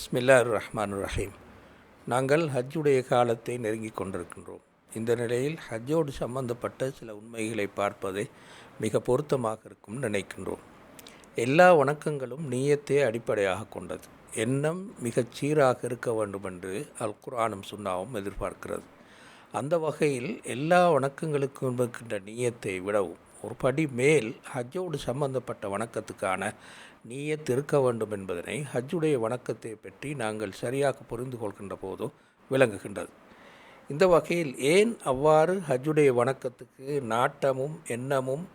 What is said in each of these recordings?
ஸ்மில்லார் ரஹ்மான் ரஹீம் நாங்கள் ஹஜ்ஜுடைய காலத்தை நெருங்கிக் கொண்டிருக்கின்றோம். இந்த நிலையில் ஹஜ்ஜோடு சம்பந்தப்பட்ட சில உண்மைகளை பார்ப்பதே மிக பொருத்தமாக இருக்கும் நினைக்கின்றோம். எல்லா வணக்கங்களும் நீயத்தை அடிப்படையாக கொண்டது. எண்ணம் மிகச் சீராக இருக்க வேண்டும் என்று அல் குரானும் சுண்ணாவும் எதிர்பார்க்கிறது. அந்த வகையில் எல்லா வணக்கங்களுக்கும் இருக்கின்ற நீயத்தை விடவும் ஒரு படி மேல் ஹஜ்ஜோடு சம்பந்தப்பட்ட வணக்கத்துக்கான நீயத் இருக்க வேண்டும் என்பதனை ஹஜ்ஜுடைய வணக்கத்தை பற்றி நாங்கள் சரியாக புரிந்து கொள்கின்ற போதும் விளங்குகின்றது. இந்த வகையில் ஏன் அவ்வாறு ஹஜ்ஜுடைய வணக்கத்துக்கு நாட்டமும் எண்ணமும்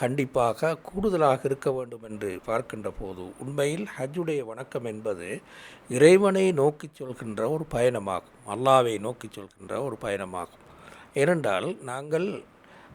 கண்டிப்பாக கூடுதலாக இருக்க வேண்டும் என்று பார்க்கின்ற போது உண்மையில் ஹஜ்ஜுடைய வணக்கம் என்பது இறைவனை நோக்கி சொல்கின்ற ஒரு பயணமாகும். அல்லாவை நோக்கி சொல்கின்ற ஒரு பயணமாகும். ஏனென்றால் நாங்கள்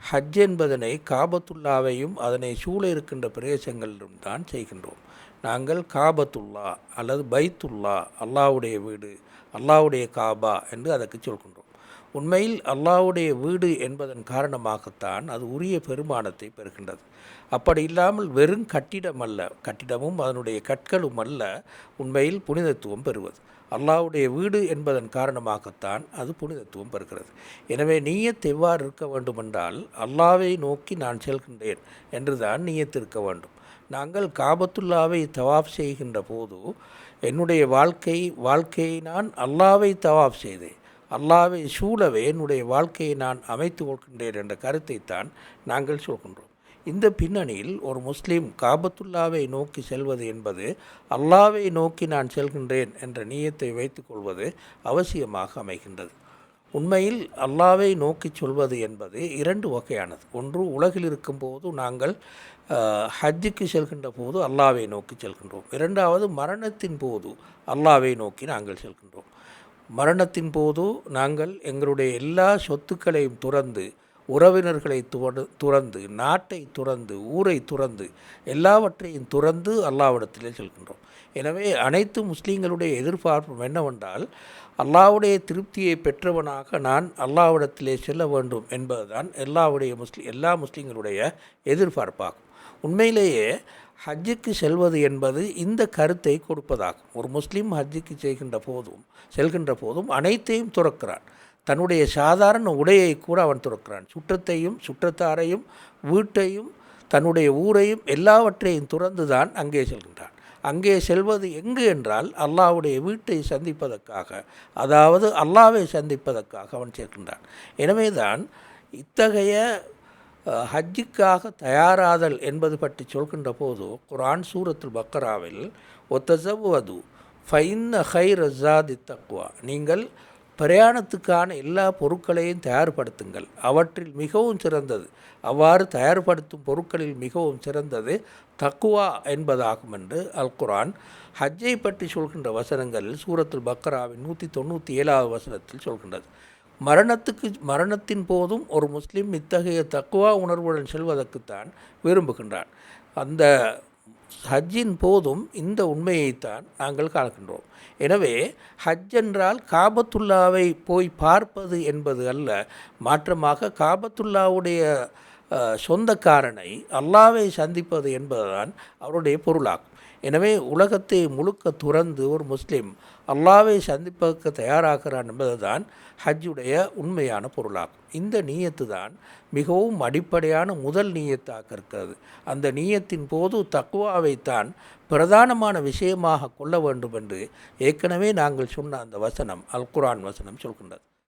ஹஜ் என்பதனை காபத்துல்லாவையும் அதனை சூழ இருக்கின்ற பிரதேசங்களிலும் தான் செய்கின்றோம். நாங்கள் காபத்துல்லா அல்லது பைத்துல்லா அல்லாவுடைய வீடு அல்லாவுடைய காபா என்று அதற்கு சொல்கின்றோம். உண்மையில் அல்லாவுடைய வீடு என்பதன் காரணமாகத்தான் அது உரிய பெருமானத்தை பெறுகின்றது. அப்படி இல்லாமல் வெறும் கட்டிடம் அல்ல கட்டிடமும் அதனுடைய கற்களும் அல்ல உண்மையில் புனிதத்துவம் பெறுவது. அல்லாவுடைய வீடு என்பதன் காரணமாகத்தான் அது புனிதத்துவம் பெறுகிறது. எனவே நீயத் எவ்வாறு இருக்க வேண்டுமென்றால் அல்லாவை நோக்கி நான் செல்கின்றேன் என்றுதான் நீயத்திருக்க வேண்டும். நாங்கள் காபத்துல்லாவை தவாப் செய்கின்ற போது என்னுடைய வாழ்க்கை வாழ்க்கையை நான் அல்லாவை தவாப் செய்தேன். அல்லாவை சூழவே என்னுடைய வாழ்க்கையை நான் அமைத்து கொள்கின்றேன் என்ற கருத்தை தான் நாங்கள் சொல்கின்றோம். இந்த பின்னணியில் ஒரு முஸ்லீம் காபத்துல்லாவை நோக்கி செல்வது என்பது அல்லாவை நோக்கி நான் செல்கின்றேன் என்ற நீயத்தை வைத்துக்கொள்வது அவசியமாக அமைகின்றது. உண்மையில் அல்லாவை நோக்கி சொல்வது என்பது இரண்டு வகையானது. ஒன்று உலகில் இருக்கும்போது நாங்கள் ஹஜ்ஜுக்கு செல்கின்ற போது அல்லாவை நோக்கி செல்கின்றோம். இரண்டாவது மரணத்தின் போது அல்லாவை நோக்கி நாங்கள் செல்கின்றோம். மரணத்தின் போது நாங்கள் எங்களுடைய எல்லா சொத்துக்களையும் துறந்து உறவினர்களை துறந்து நாட்டை துறந்து ஊரை துறந்து எல்லாவற்றையும் துறந்து அல்லாவிடத்திலே செல்கின்றோம். எனவே அனைத்து முஸ்லீம்களுடைய எதிர்பார்ப்பும் என்னவென்றால் அல்லாவுடைய திருப்தியை பெற்றவனாக நான் அல்லாவிடத்திலே செல்ல வேண்டும் என்பதுதான் எல்லாவுடைய முஸ்லி எல்லா முஸ்லீம்களுடைய எதிர்பார்ப்பாகும். உண்மையிலேயே ஹஜ்ஜுக்கு செல்வது என்பது இந்த கருத்தை கொடுப்பதாகும். ஒரு முஸ்லீம் ஹஜ்ஜுக்கு செய்கின்ற போதும் செல்கின்ற போதும் அனைத்தையும் துறக்கிறான். தன்னுடைய சாதாரண உடையை கூட அவன் துறக்கிறான். சுற்றத்தையும் சுற்றத்தாரையும் வீட்டையும் தன்னுடைய ஊரையும் எல்லாவற்றையும் துறந்து தான் அங்கே செல்கின்றான். அங்கே செல்வது எங்கு என்றால் அல்லாவுடைய வீட்டை சந்திப்பதற்காக அதாவது அல்லாவை சந்திப்பதற்காக அவன் சேர்க்கின்றான் எனவேதான் இத்தகைய ஹஜ்ஜுக்காக தயாராதல் என்பது பற்றி சொல்கின்ற போது குரான் சூரத்துல் பக்கராவில் ஒத்தசவது ஃபைன்ன ஹைர் அசாதி தக்வா. நீங்கள் பிரயாணத்துக்கான எல்லா பொருட்களையும் தயார்படுத்துங்கள். அவற்றில் மிகவும் சிறந்தது. அவ்வாறு தயார்படுத்தும் பொருட்களில் மிகவும் சிறந்தது தக்குவா என்பதாகும் என்று அல் குரான் ஹஜ்ஜை பற்றி சொல்கின்ற வசனங்களில் சூரத்துல் பக்கராவின் நூற்றி தொண்ணூற்றி ஏழாவது வசனத்தில் சொல்கின்றது. மரணத்துக்கு மரணத்தின் போதும் ஒரு முஸ்லீம் இத்தகைய தக்குவா உணர்வுடன் செல்வதற்குத்தான் விரும்புகின்றான். அந்த ஹஜ்ஜின் போதும் இந்த உண்மையைத்தான் நாங்கள் காண்கின்றோம். எனவே ஹஜ் என்றால் காபத்துல்லாவை போய் பார்ப்பது என்பது அல்ல மாற்றமாக காபத்துல்லாவுடைய சொந்தக்காரனை அல்லாவை சந்திப்பது என்பதுதான் அவருடைய பொருளாகும். எனவே உலகத்தை முழுக்க துறந்து ஒரு முஸ்லீம் அல்லாவை சந்திப்பதற்கு தயாராகிறான் என்பதுதான் ஹஜ்ஜுடைய உண்மையான பொருளாகும். இந்த நீயத்து தான் மிகவும் அடிப்படையான முதல் நீயத்தாக இருக்கிறது. அந்த நீயத்தின் போது தக்குவாவைத்தான் பிரதானமான விஷயமாக கொள்ள வேண்டும் என்று ஏற்கனவே நாங்கள் சொன்ன அந்த வசனம் அல் குரான் வசனம் சொல்கின்றது.